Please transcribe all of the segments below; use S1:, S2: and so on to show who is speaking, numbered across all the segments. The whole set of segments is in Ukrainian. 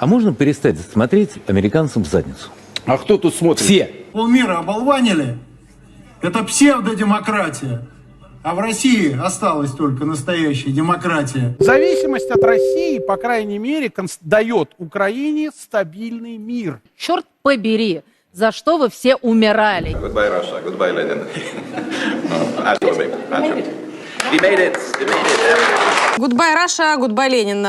S1: А можно перестать смотреть американцам в задницу?
S2: А кто тут смотрит?
S1: Все.
S3: Полмира оболванили. Это псевдодемократия. А в России осталась только настоящая демократия.
S4: Зависимость от России, по крайней мере, конс- дает Украине стабильный мир.
S5: Черт побери, за что вы все умирали?
S6: Goodbye, Russia. Goodbye, Lenin. absolutely. We made it. We made it.
S7: Гудбай Раша, гудбай Ленін.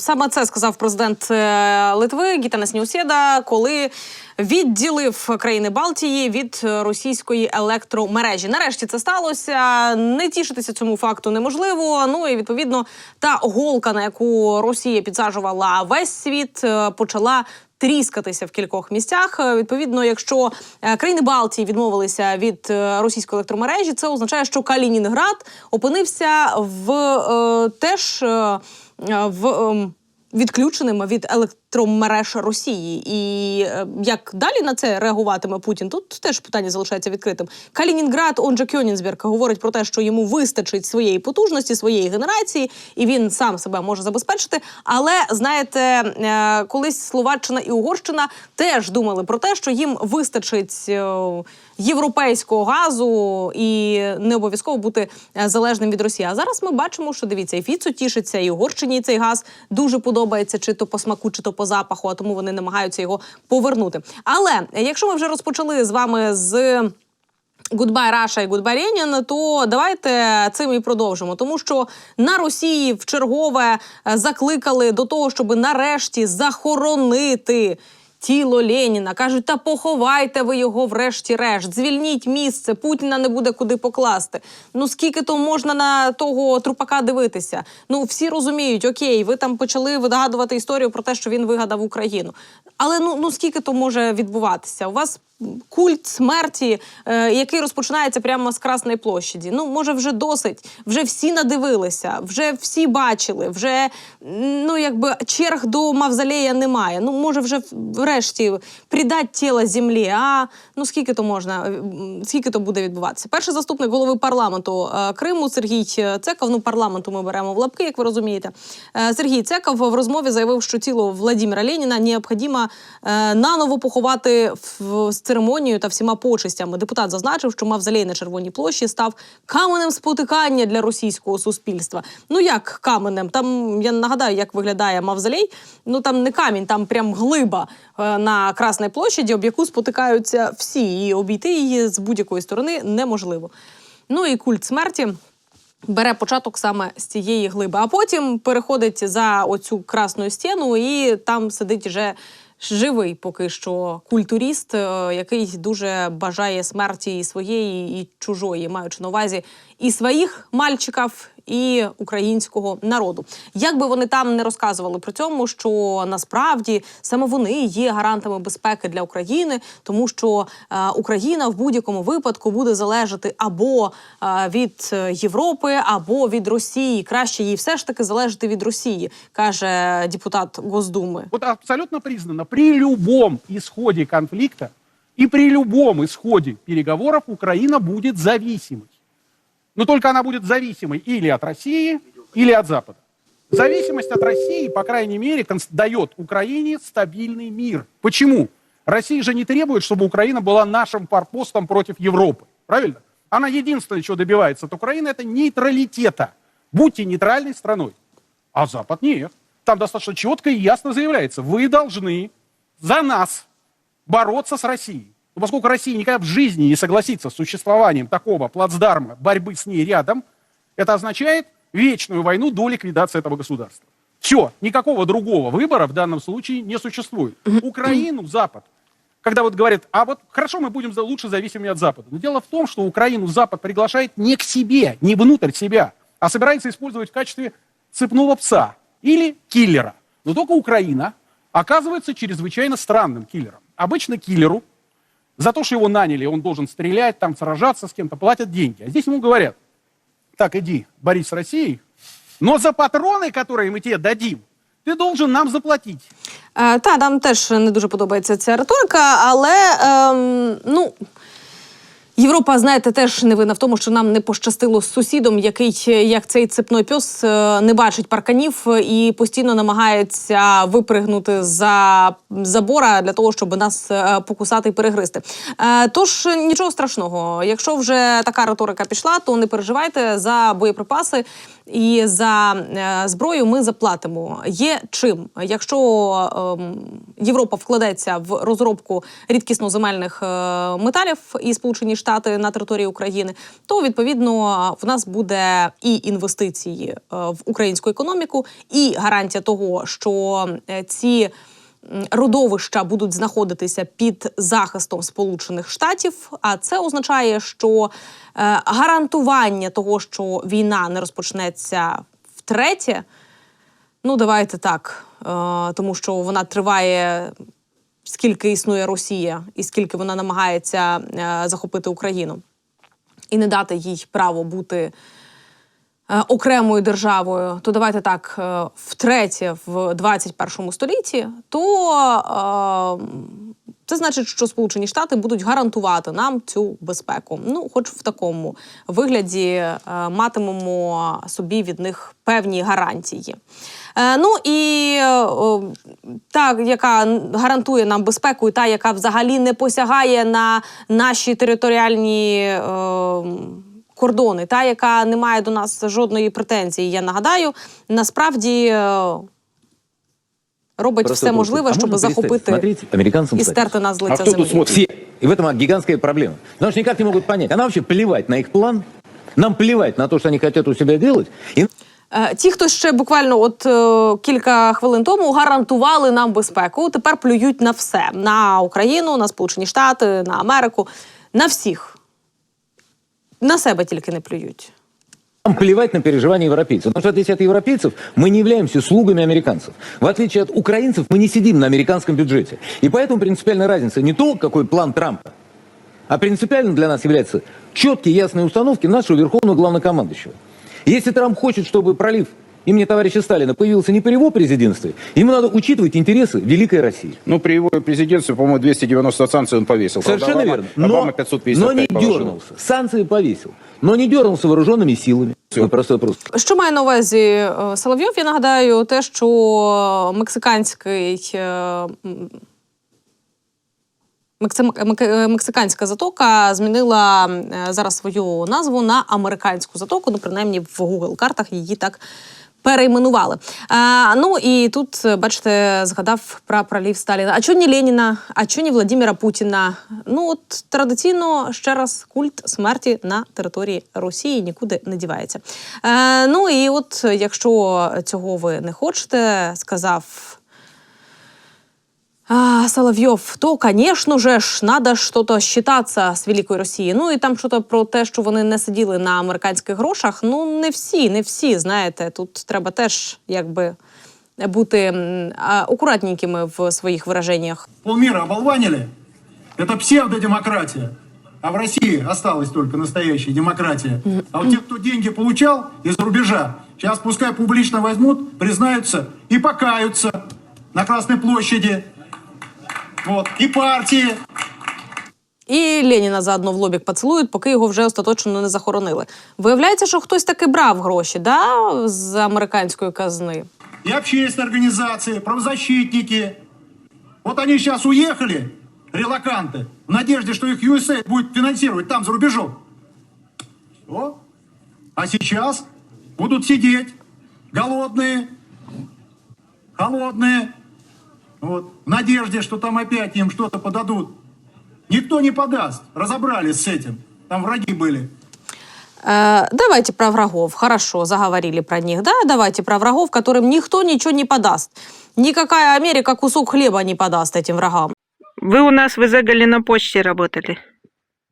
S7: Саме це сказав президент е, Литви Гітанас Ньюсєда, коли відділив країни Балтії від е, російської електромережі. Нарешті це сталося. Не тішитися цьому факту неможливо. Ну і відповідно та голка, на яку Росія підсаджувала весь світ, е, почала. Тріскатися в кількох місцях. Е, Відповідно, якщо е, країни Балтії відмовилися від е, російської електромережі, це означає, що Калінінград опинився в е, теж е, е, в. ем, Відключеним від електромереж Росії, і е, як далі на це реагуватиме Путін? Тут теж питання залишається відкритим. Калінінград, он же Кьонінсберг, говорить про те, що йому вистачить своєї потужності, своєї генерації, і він сам себе може забезпечити. Але знаєте, е, колись Словаччина і Угорщина теж думали про те, що їм вистачить е, європейського газу і не обов'язково бути залежним від Росії. А зараз ми бачимо, що дивіться, і Фіцу тішиться, і Угорщині цей газ дуже подобається, чи то по смаку, чи то по запаху, а тому вони намагаються його повернути. Але е, якщо ми вже розпочали з вами з. Гудбай Раша і Гудбай Ленін, то давайте цим і продовжимо. Тому що на Росії в чергове е, закликали до того, щоб нарешті захоронити. Тіло Леніна кажуть, та поховайте ви його врешті-решт, звільніть місце, Путіна не буде куди покласти. Ну скільки то можна на того трупака дивитися? Ну всі розуміють, окей, ви там почали вигадувати історію про те, що він вигадав Україну. Але ну, ну скільки то може відбуватися? У вас культ смерті, е, який розпочинається прямо з Красної площаді. Ну, може, вже досить. Вже всі надивилися, вже всі бачили, вже ну якби черг до мавзолея немає. Ну, може, вже врешті придать тіло землі. А ну скільки то можна, е, скільки то буде відбуватися? Перший заступник голови парламенту е, Криму Сергій Цеков. Ну, парламенту ми беремо в лапки, як ви розумієте. Е, Сергій Цеков в розмові заявив, що тіло Владимира Леніна необхідно наново поховати в з церемонією та всіма почестями. Депутат зазначив, що мавзолей на Червоній площі став каменем спотикання для російського суспільства. Ну як каменем? Там я нагадаю, як виглядає мавзолей. Ну там не камінь, там прям глиба на Красній площаді, об яку спотикаються всі, і обійти її з будь-якої сторони неможливо. Ну і культ смерті. Бере початок саме з цієї глиби, а потім переходить за оцю красну стіну, і там сидить вже живий поки що культуріст, е, який дуже бажає смерті і своєї, і чужої, маючи на увазі і своїх мальчиків, і українського народу. Як би вони там не розказували при цьому, що насправді саме вони є гарантами безпеки для України, тому що е, Україна в будь-якому випадку буде залежати або е, від е, Європи, або від Росії. Краще їй все ж таки залежати від Росії, каже депутат Госдуми.
S4: Вот абсолютно признано, при любом исходе конфликта и при любом исходе переговоров Украина будет зависимой. Но только она будет зависимой или от России, или от Запада. Зависимость от России, по крайней мере, дает Украине стабильный мир. Почему? Россия же не требует, чтобы Украина была нашим форпостом против Европы. Правильно? Она единственное, чего добивается от Украины, это нейтралитета. Будьте нейтральной страной. А Запад нет. Там достаточно четко и ясно заявляется, вы должны за нас бороться с Россией. Но поскольку Россия никогда в жизни не согласится с существованием такого плацдарма борьбы с ней рядом, это означает вечную войну до ликвидации этого государства. Все, никакого другого выбора в данном случае не существует. Украину Запад, когда вот говорят, а вот хорошо, мы будем лучше зависимыми от Запада. Но дело в том, что Украину Запад приглашает не к себе, не внутрь себя, а собирается использовать в качестве цепного пса или киллера. Но только Украина оказывается чрезвычайно странным киллером. Обычно киллеру за то, что его наняли, он должен стрелять, там сражаться с кем-то, платят деньги. А здесь ему говорят, так, иди, борись с Россией, но за патроны, которые мы тебе дадим, ты должен нам заплатить.
S7: Е, та нам теж не дуже подобається ця риторика, але ем, ну. Європа, знаєте, теж не винна в тому, що нам не пощастило з сусідом, який, як цей цепной пес, е, не бачить парканів і постійно намагається випригнути за забора для того, щоб нас е, покусати і перегризти. Е, Тож нічого страшного. Якщо вже така риторика пішла, то не переживайте за боєприпаси і за е, зброю. Ми заплатимо. Є чим, якщо ем, Європа вкладеться в розробку рідкісноземельних е, металів і Сполучені Штати на території України, то відповідно в нас буде і інвестиції е, в українську економіку, і гарантія того, що ці родовища будуть знаходитися під захистом Сполучених Штатів. А це означає, що е, гарантування того, що війна не розпочнеться втретє. Ну, давайте так, е, тому що вона триває скільки існує Росія і скільки вона намагається е, захопити Україну і не дати їй право бути окремою державою, то давайте так, е, втретє в 21 столітті, то е, це значить, що Сполучені Штати будуть гарантувати нам цю безпеку. Ну, хоч в такому вигляді е, матимемо собі від них певні гарантії. Е, ну і е, та, яка гарантує нам безпеку, і та, яка взагалі не посягає на наші територіальні. Кордони, та яка не має до нас жодної претензії. Я нагадаю, насправді е, робить
S1: Простой
S7: все можливе,
S1: А
S7: щоб захопити
S1: американцам
S7: і стерти нас з лиця
S2: А хто тут
S7: землі.
S2: смотрит?
S1: Все. И в этом гигантская проблема. Потому что никак не могут понять. А нам вообще плевать на их план, нам плевать на то, что они хотят у себя делать. И
S7: Е, Ті, хто ще буквально от е, кілька хвилин тому гарантували нам безпеку, тепер плюють на все: на Україну, на Сполучені Штати, на Америку, на всіх На себе тільки не плюють.
S1: нам плевать на переживания европейцев. Потому что, в отличие от европейцев, мы не являемся слугами американцев. В отличие от украинцев, мы не сидим на американском бюджете. И поэтому принципиальная разница не то, какой план Трампа, а принципиально для нас является четкие, ясные установки нашего верховного главнокомандующего. Если Трамп хочет, чтобы пролив имени товарища Сталина появился не при его президентстве, ему надо учитывать интересы Великой России.
S2: Ну, при его президентстве, по-моему, 290 санкций он повесил. Правда,
S1: Совершенно
S2: Обама-
S1: верно. Но,
S2: Обама 555
S1: но не
S2: положил.
S1: дернулся. Санкции повесил. Но не дернулся вооруженными силами. Вот простой вопрос.
S7: Що має на увазі е, Соловйов? Я нагадаю те, що мексиканський. е, м, Мексим- мек- е, Мексиканська затока змінила е, зараз свою назву на американську затоку. Ну, принаймні в Google картах її так перейменували. А, ну і тут, е, бачите, згадав про пролів Сталіна. А чого не Леніна? А чого не Владимира Путіна? Ну от традиційно ще раз культ смерті на території Росії нікуди не дівається. А, ну і от якщо цього ви не хочете, сказав. А, Соловйов, то, конечно же ж, надо что-то считаться з Великою Росією. Ну і там що-то про те, що вони не сиділи на американських грошах. Ну, не всі, не всі, знаєте. Тут треба теж якби бути акуратненькими в своїх вираженнях.
S3: Полмира оболванили. Это псевдодемократия. А в России осталась только настоящая демократия. А вот те, кто деньги получал из рубежа, сейчас пускай публично возьмут, признаются и покаются на Красной площади. Вот. И партии,
S7: І Леніна заодно в лобік поцілують, поки його вже остаточно не захоронили. Виявляється, що хтось таки брав гроші да, з американської казни.
S3: и общественные организации, правозащитники. Вот они сейчас уехали, релаканты, в надежде, что их USAID будет финансировать там, за рубежом. О. А сейчас будут сидеть голодные, холодные, вот, в надежде, что там опять им что-то подадут. Никто не подаст. Разобрались с этим. Там враги были.
S7: Э, давайте про врагов. Хорошо, заговорили про них. Да, давайте про врагов, которым никто ничего не подаст. Никакая Америка кусок хлеба не подаст этим врагам.
S8: Вы у нас в Изегале на почте работали.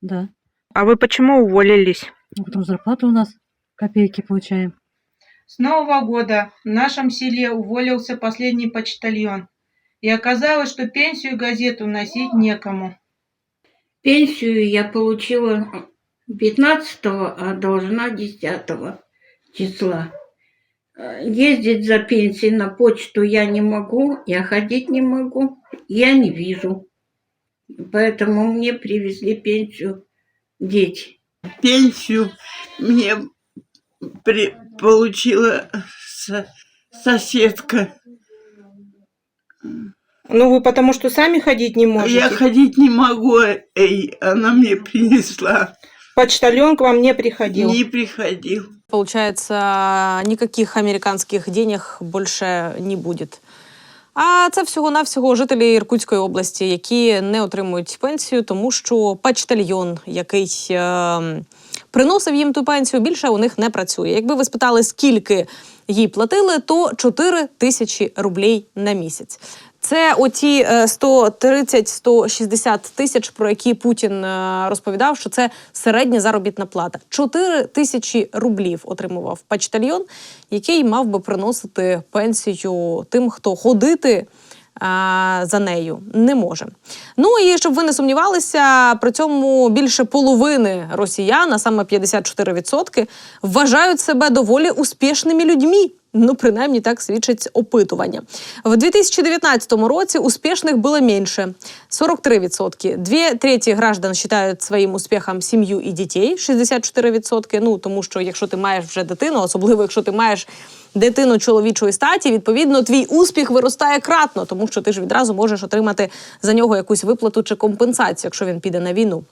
S9: Да.
S8: А вы почему уволились?
S9: Ну, Потом зарплату у нас копейки получаем.
S10: С Нового года в нашем селе уволился последний почтальон. И оказалось, что пенсию и газету носить некому.
S11: Пенсию я получила 15 а должна 10 числа. Э, Ездить за пенсией на почту я не могу, я ходить не могу, я не вижу. Поэтому мне привезли пенсию дети. Пенсию мне при, получила со- соседка.
S10: Ну, вы потому что сами ходить не можете.
S11: Я ходить не могу, эй, она мне принесла.
S10: Почтальон к вам не приходил.
S11: Не приходил.
S7: Получается, никаких американських денег більше не буде. А це всього-навсього жителі Іркутської області, які не отримують пенсію, тому що почтальйон, який е, приносив їм ту пенсію, більше у них не працює. Якби ви спитали, скільки їй платили, то 4 тисячі рублей на місяць. Це оті е, 130-160 тисяч, про які Путін е, розповідав, що це середня заробітна плата. 4 тисячі рублів отримував почтальйон, який мав би приносити пенсію тим, хто ходити. За нею не може. Ну і щоб ви не сумнівалися, при цьому більше половини росіян, а саме 54%, вважають себе доволі успішними людьми. Ну, принаймні так свідчить опитування. В 2019 році успішних було менше 43%. Дві треті граждан вважають своїм успіхом сім'ю і дітей 64%. Ну тому що якщо ти маєш вже дитину, особливо якщо ти маєш дитину чоловічої статі, відповідно, твій успіх виростає кратно, тому що ти ж відразу можеш отримати за нього якусь виплату чи компенсацію, якщо він піде на війну.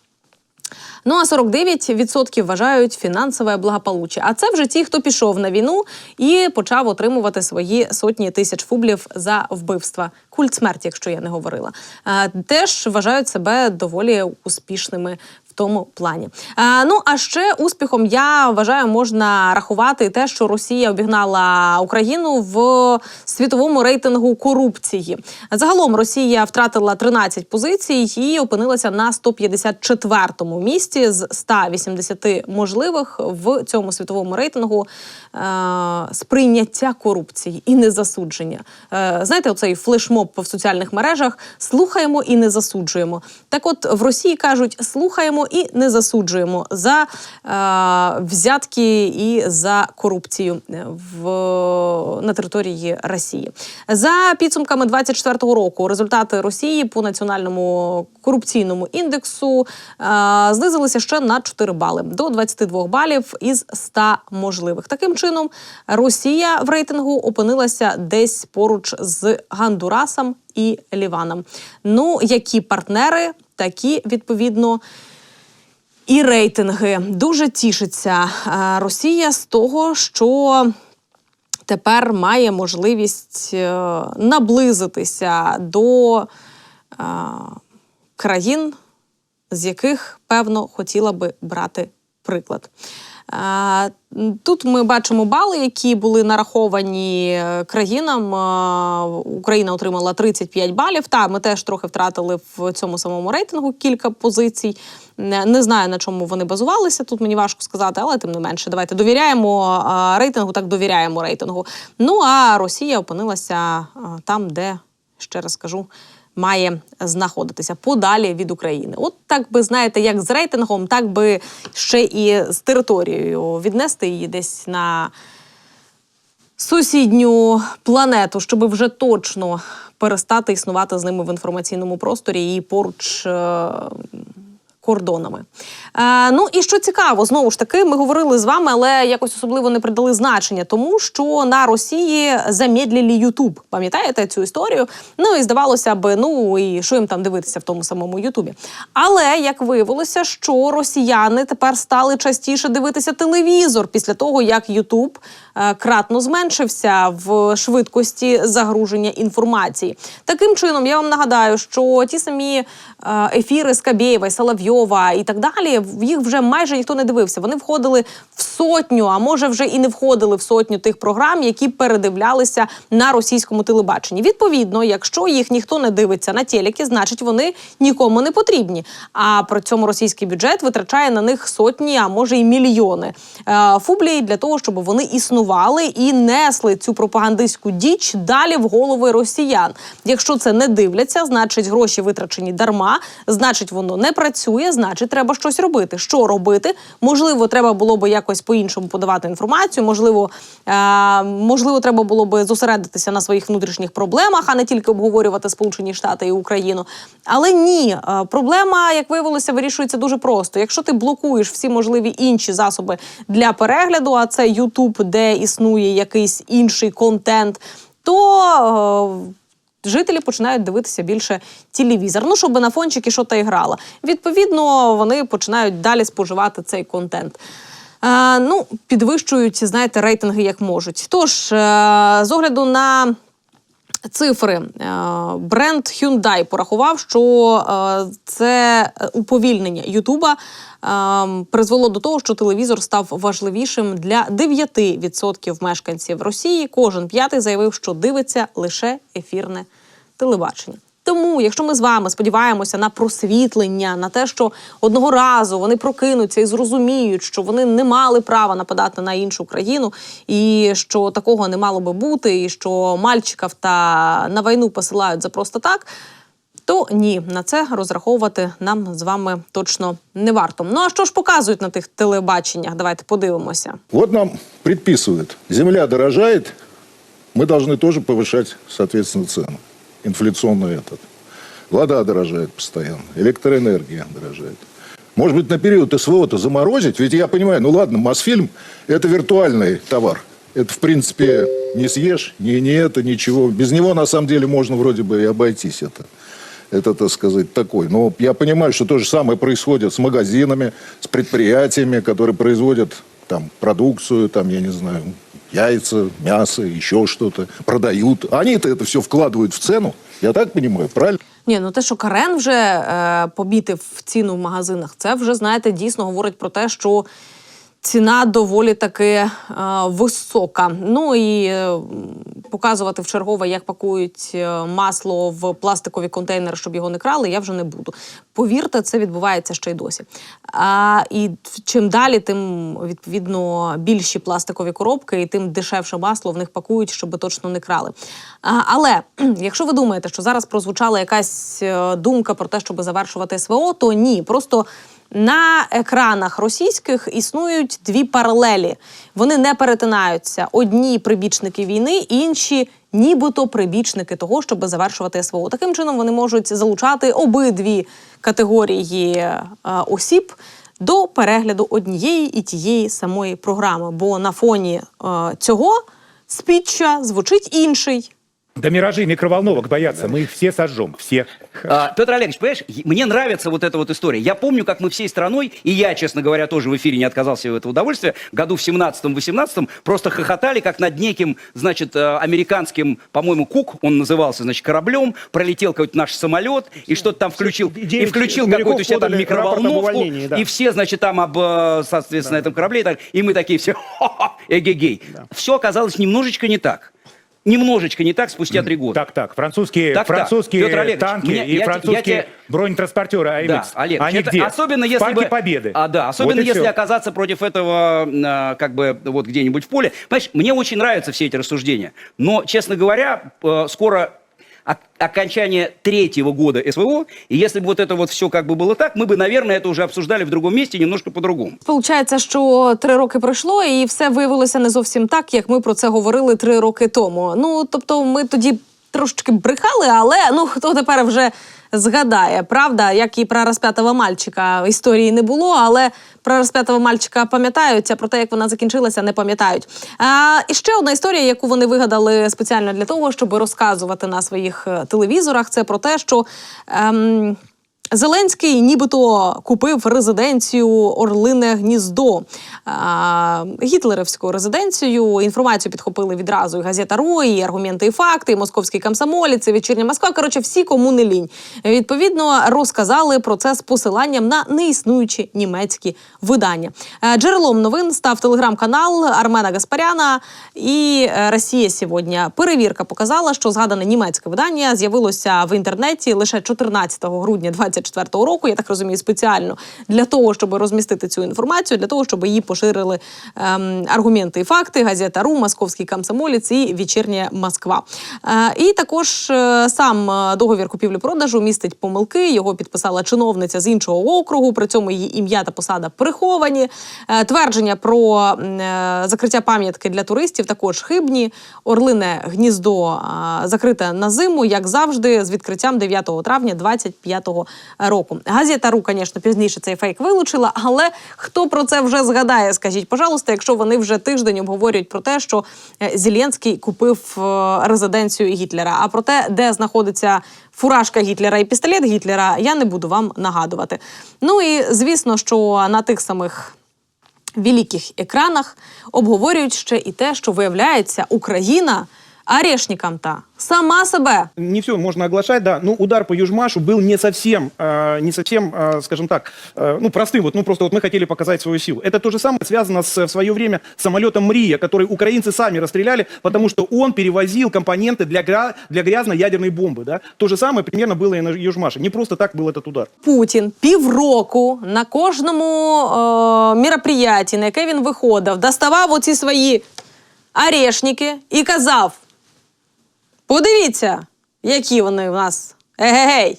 S7: Ну а 49% вважають фінансове благополуччя. А це вже ті, хто пішов на війну і почав отримувати свої сотні тисяч фублів за вбивства. Культ смерті, якщо я не говорила, Е, теж вважають себе доволі успішними. Тому плані. Е, ну а ще успіхом я вважаю, можна рахувати те, що Росія обігнала Україну в світовому рейтингу корупції. Загалом Росія втратила 13 позицій і опинилася на 154-му місці з 180 можливих в цьому світовому рейтингу е, сприйняття корупції і незасудження. Е, знаєте, оцей флешмоб в соціальних мережах слухаємо і не засуджуємо. Так, от в Росії кажуть, слухаємо і не засуджуємо за е, взятки і за корупцію в на території Росії. За підсумками 24-го року результати Росії по національному корупційному індексу е, знизилися ще на 4 бали до 22 балів із 100 можливих. Таким чином, Росія в рейтингу опинилася десь поруч з Гандурасом і Ліваном. Ну, які партнери, такі відповідно. І рейтинги дуже тішиться е, Росія з того, що тепер має можливість е, наблизитися до е, країн, з яких певно хотіла би брати приклад. Тут ми бачимо бали, які були нараховані е, країнам. Україна отримала 35 балів. Та ми теж трохи втратили в цьому самому рейтингу кілька позицій. Не знаю на чому вони базувалися. Тут мені важко сказати, але тим не менше, давайте довіряємо рейтингу, так довіряємо рейтингу. Ну а Росія опинилася там, де ще раз кажу. Має знаходитися подалі від України. От так би знаєте, як з рейтингом, так би ще і з територією віднести її десь на сусідню планету, щоб вже точно перестати існувати з ними в інформаційному просторі і поруч. е, Кордонами. Е, ну і що цікаво, знову ж таки, ми говорили з вами, але якось особливо не придали значення, тому що на Росії замедлили Ютуб. Пам'ятаєте цю історію? Ну і здавалося б, ну і що їм там дивитися в тому самому Ютубі. Але як виявилося, що росіяни тепер стали частіше дивитися телевізор після того, як Ютуб е, кратно зменшився в швидкості загруження інформації. Таким чином, я вам нагадаю, що ті самі е, ефіри Скабєєва, Соловйова і так далі, їх вже майже ніхто не дивився. Вони входили в сотню, а може вже і не входили в сотню тих програм, які передивлялися на російському телебаченні. Відповідно, якщо їх ніхто не дивиться на телеки, значить вони нікому не потрібні. А при цьому російський бюджет витрачає на них сотні, а може й мільйони е, фублій для того, щоб вони існували і несли цю пропагандистську діч далі в голови росіян. Якщо це не дивляться, значить гроші витрачені дарма, значить воно не працює. Існує, значить, треба щось робити. Що робити? Можливо, треба було би якось по-іншому подавати інформацію. Можливо, е, можливо, треба було би зосередитися на своїх внутрішніх проблемах, а не тільки обговорювати Сполучені Штати і Україну. Але ні, е, проблема, як виявилося, вирішується дуже просто. Якщо ти блокуєш всі можливі інші засоби для перегляду, а це YouTube, де існує якийсь інший контент, то е, Жителі починають дивитися більше телевізор. Ну, щоб на фончики що та грала. Відповідно, вони починають далі споживати цей контент. Е, ну, підвищують, знаєте, рейтинги як можуть. Тож, е, з огляду на цифри, е, бренд Hyundai порахував, що е, це уповільнення Ютуба е, призвело до того, що телевізор став важливішим для 9% мешканців Росії. Кожен п'ятий заявив, що дивиться лише ефірне телебачення. Тому, якщо ми з вами сподіваємося на просвітлення, на те, що одного разу вони прокинуться і зрозуміють, що вони не мали права нападати на іншу країну, і що такого не мало би бути, і що мальчиків та на війну посилають за просто так. То ні, на це розраховувати нам з вами точно не варто. Ну а що ж показують на тих телебаченнях? Давайте подивимося.
S12: Вот нам предписывают, земля дорожает, мы должны тоже повышать, соответственно, цену. Инфляционный этот. Вода дорожает постоянно, электроэнергия дорожает. Может быть, на период СВО-то заморозить? Ведь я понимаю, ну ладно, Мосфильм – это виртуальный товар. Это, в принципе, не съешь, не, не это, ничего. Без него, на самом деле, можно вроде бы и обойтись это. Это, так сказать, такой. Но я понимаю, что то же самое происходит с магазинами, с предприятиями, которые производят там продукцию, там, я не знаю, яйца, мясо, еще что-то, продают. Они-то это все вкладывают в цену. Я так понимаю, правильно?
S7: Ні, ну те, що Карен вже е, помітив ціну в магазинах, це вже знаєте, дійсно говорить про те, що ціна доволі таки е, висока. Ну і е, показувати в чергове, як пакують е, масло в пластикові контейнери, щоб його не крали, я вже не буду. Повірте, це відбувається ще й досі. А, і чим далі, тим відповідно більші пластикові коробки, і тим дешевше масло в них пакують, щоб точно не крали. А, але якщо ви думаєте, що зараз прозвучала якась думка про те, щоб завершувати СВО, то ні, просто. На екранах російських існують дві паралелі. Вони не перетинаються. Одні прибічники війни, інші нібито прибічники того, щоб завершувати СВО. Таким чином вони можуть залучати обидві категорії е, осіб до перегляду однієї і тієї самої програми. Бо на фоні е, цього спіччя звучить інший.
S13: Да миражи микроволновок боятся, мы их все сожжем, всех.
S14: А, Петр Олегович, понимаешь, мне нравится вот эта вот история. Я помню, как мы всей страной, и я, честно говоря, тоже в эфире не отказался от этого удовольствия, году в 17-18 просто хохотали, как над неким, значит, э, американским, по-моему, Кук, он назывался, значит, кораблем, пролетел какой-то наш самолет, и что-то там включил, и включил какую-то себе там микроволновку,
S13: да.
S14: и все, значит, там об, э, соответственно, этом корабле, и, так, и мы такие все, «Ха-ха, эгегей. Все оказалось немножечко не так. Немножечко не так спустя три года.
S13: Так, так, французские,
S14: Так, так.
S13: французские
S14: Петр Олегович,
S13: танки
S14: мне-
S13: и
S14: я те-
S13: французские
S14: я те-
S13: бронетранспортеры АМХ.
S14: Да, Олег,
S13: Они
S14: это
S13: где?
S14: особенно
S13: в
S14: если
S13: Парке
S14: бы,
S13: Победы.
S14: А, да, особенно
S13: Вот и
S14: если
S13: всё.
S14: оказаться против этого, а, как бы, вот где-нибудь в поле. Понимаешь, мне очень нравятся все эти рассуждения, но, честно говоря, э, скоро ок- окончание третьего года СВО, и если бы вот это вот все как бы было так, мы бы, наверное, это уже обсуждали в другом месте, немножко по-другому.
S7: Получається, що три роки пройшло, і все виявилося не зовсім так, як ми про це говорили три роки тому. Ну тобто, ми тоді трошечки брехали, але ну хто тепер вже згадає, правда, як і про розп'ятого мальчика історії не було, але про розп'ятого мальчика пам'ятають, а про те, як вона закінчилася, не пам'ятають. А, і ще одна історія, яку вони вигадали спеціально для того, щоб розказувати на своїх е, телевізорах, це про те, що. Ем, Зеленський нібито купив резиденцію Орлине Гніздо, а, гітлерівську резиденцію. Інформацію підхопили відразу і газета Рой, і аргументи і факти, і московський комсомолець, і вечірня Москва. Коротше, всі кому не лінь. Відповідно, розказали про це з посиланням на неіснуючі німецькі видання. Е, Джерелом новин став телеграм-канал Армена Гаспаряна і е, Росія сьогодні. Перевірка показала, що згадане німецьке видання з'явилося в інтернеті лише 14 грудня 24 54-го року. Я так розумію, спеціально для того, щоб розмістити цю інформацію, для того, щоб її поширили ем, аргументи і факти. Газета РУ, Московський комсомолець і вечірня Москва. Е, і також е, сам е, договір купівлі-продажу містить помилки. Його підписала чиновниця з іншого округу. При цьому її ім'я та посада приховані. Е, твердження про е, закриття пам'ятки для туристів також хибні. Орлине гніздо е, закрите на зиму, як завжди, з відкриттям 9 травня 25-го року. Газета РУ, звісно, пізніше цей фейк вилучила, але хто про це вже згадає? Скажіть, пожалуйста, якщо вони вже тиждень обговорюють про те, що е, Зеленський купив е, резиденцію Гітлера. А про те, де знаходиться фуражка Гітлера і пістолет Гітлера, я не буду вам нагадувати. Ну і звісно, що на тих самих великих екранах обговорюють ще і те, що виявляється, Україна арешникам та сама себе
S4: Не все можно оглашать, да. Ну, удар по Южмашу был не совсем, э, не совсем, э, скажем так, э, ну, простым. Вот, ну, просто вот мы хотели показать свою силу. Это то же самое связано с, в свое время самолетом Мрия, который украинцы сами расстреляли, потому что он перевозил компоненты для, гра- для грязно-ядерной бомбы, да. То же самое примерно было и на Южмаше. Не просто так был этот удар.
S7: Путін півроку на кожному е, міроприятті, на яке він виходив, доставав оці свої арешники і казав: подивіться, які вони в нас егегей,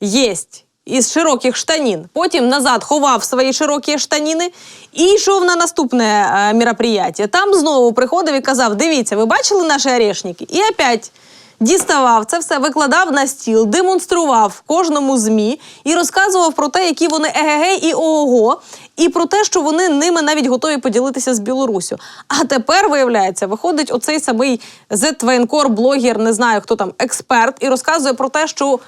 S7: єсть. Із широких штанін. Потім назад ховав свої широкі штаніни і йшов на наступне е, міроприяття. Там знову приходив і казав: дивіться, ви бачили наші орешники? І опять діставав це все, викладав на стіл, демонстрував кожному ЗМІ і розказував про те, які вони егегей і ого, і про те, що вони ними навіть готові поділитися з Білоруссю. А тепер, виявляється, виходить оцей самий зет-воєнкор, блогер, не знаю хто там, експерт, і розказує про те, що.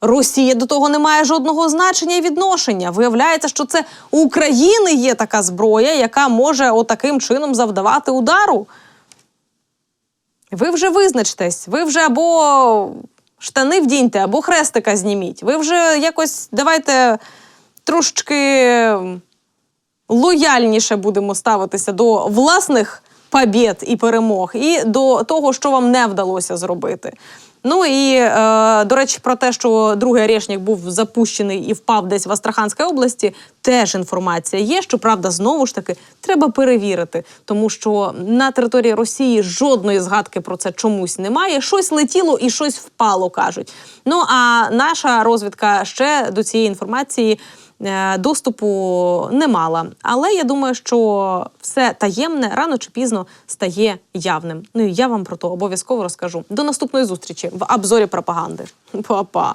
S7: Росія до того не має жодного значення і відношення. Виявляється, що це у України є така зброя, яка може отаким чином завдавати удару. Ви вже визначтесь, ви вже або штани вдіньте, або хрестика зніміть. Ви вже якось давайте трошки лояльніше будемо ставитися до власних побєд і перемог, і до того, що вам не вдалося зробити. Ну і е, до речі, про те, що другий орешник був запущений і впав десь в Астраханській області, теж інформація є. Щоправда, знову ж таки, треба перевірити, тому що на території Росії жодної згадки про це чомусь немає. Щось летіло і щось впало, кажуть. Ну а наша розвідка ще до цієї інформації доступу не мала. Але я думаю, що все таємне рано чи пізно стає явним. Ну і я вам про то обов'язково розкажу. До наступної зустрічі в обзорі пропаганди. Па-па!